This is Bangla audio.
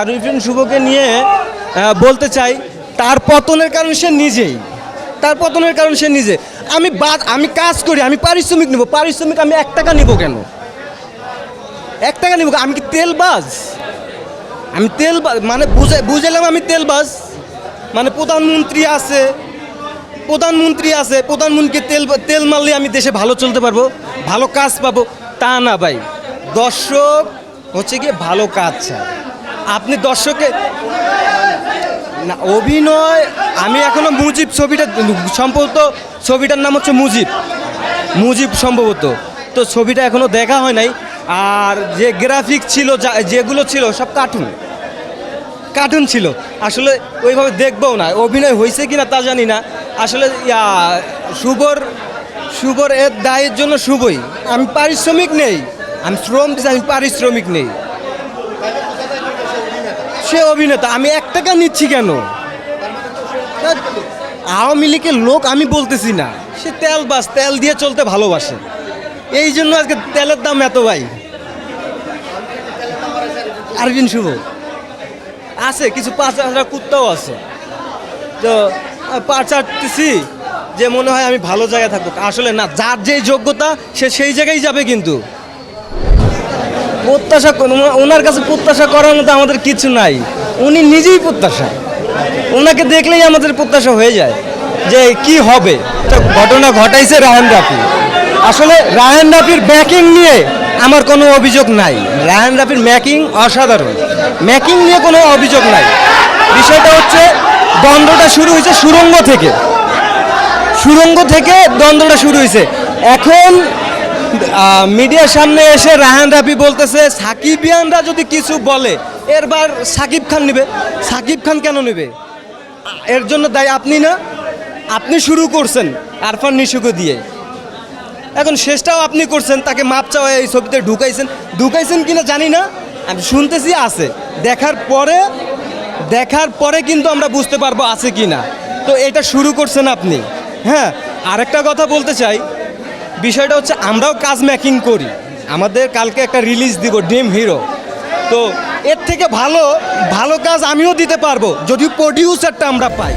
আরিফিন শুভকে নিয়ে বলতে চাই, তার পতনের কারণ সে নিজেই। তার পতনের কারণ সে নিজে। আমি বাদ, আমি কাজ করি, আমি পারিশ্রমিক নেব। পারিশ্রমিক আমি এক টাকা নিব কেন? এক টাকা নিব আমি কি তেলবাজ? আমি তেল মানে বুঝে, বুঝালাম আমি তেলবাজ। মানে প্রধানমন্ত্রী আছে প্রধানমন্ত্রী আছে, প্রধানমন্ত্রীকে তেল তেল মারলে আমি দেশে ভালো চলতে পারব, ভালো কাজ পাবো। তা না ভাই, দর্শক হচ্ছে গিয়ে ভালো কাজ চায়। আপনি দর্শকে না, অভিনয় আমি এখনও মুজিব ছবিটা সম্ভবত ছবিটার নাম হচ্ছে মুজিব। মুজিব সম্ভবত। তো ছবিটা এখনও দেখা হয় নাই। আর যে গ্রাফিক ছিল, যা- যেগুলো ছিল, সব কার্টুন কার্টুন ছিল। আসলে ওইভাবে দেখবও না। অভিনয় হয়েছে কিনা তা জানি না। আসলে শুভর শুভর এর দায়ের জন্য শুভই। আমি পারিশ্রমিক নেই। আমি শ্রম দিচ্ছি আমি পারিশ্রমিক নেই। সে অভিনেতা আমি এক টাকা নিচ্ছি কেন? আওয়ামী লীগের লোক আমি বলতেছি না সে তেল বাস তেল দিয়ে চলতে ভালোবাসে। এই জন্য আজকে তেলের দাম এত ভাই। আরবিন শুভ। আছে কিছু পাঁচ হাজার কুত্তাও আছে। তো আহ, পা চাটতেছি যে মনে হয় আমি ভালো জায়গায় থাকব আসলে না যার যেই যোগ্যতা সে সেই জায়গায় যাবে কিন্তু। প্রত্যাশা ওনার কাছে প্রত্যাশা করার মতো আমাদের কিছু নাই। উনি নিজেই প্রত্যাশা। ওনাকে দেখলেই আমাদের প্রত্যাশা হয়ে যায় যে কি হবে। ঘটনা ঘটাইছে রাহান রাফি। আসলে রাহান রাফির ব্যাকিং নিয়ে আমার কোনো অভিযোগ নাই। রাহান রাফির ম্যাকিং অসাধারণ। ম্যাকিং নিয়ে কোনো অভিযোগ নাই। বিষয়টা হচ্ছে, দ্বন্দ্বটা শুরু হয়েছে সুরঙ্গ থেকে। সুরঙ্গ থেকে দ্বন্দ্বটা শুরু হয়েছে। এখন মিডিয়ার সামনে এসে রাহান রাফি বলতেছে, সাকিবিয়ানরা যদি কিছু বলে, এরবার সাকিব খান নেবে। সাকিব খান কেন নেবে? এর জন্য দায়ী আপনি না, আপনি শুরু করছেন আরফান নিশুকে দিয়ে। এখন শেষটাও আপনি করছেন, তাকে মাপ চাওয়া এই ছবিতে ঢুকাইছেন। ঢুকাইছেন কিনা জানি না, আমি শুনতেছি আছে। দেখার পরে দেখার পরে কিন্তু আমরা বুঝতে পারব আছে কি না তো এটা শুরু করছেন আপনি। হ্যাঁ আরেকটা কথা বলতে চাই বিষয়টা হচ্ছে আমরাও কাজ ম্যাকিং করি। আমাদের কালকে একটা রিলিজ দিব ড্রিম হিরো তো এর থেকে ভালো ভালো কাজ আমিও দিতে পারব যদি প্রডিউসারটা আমরা পাই।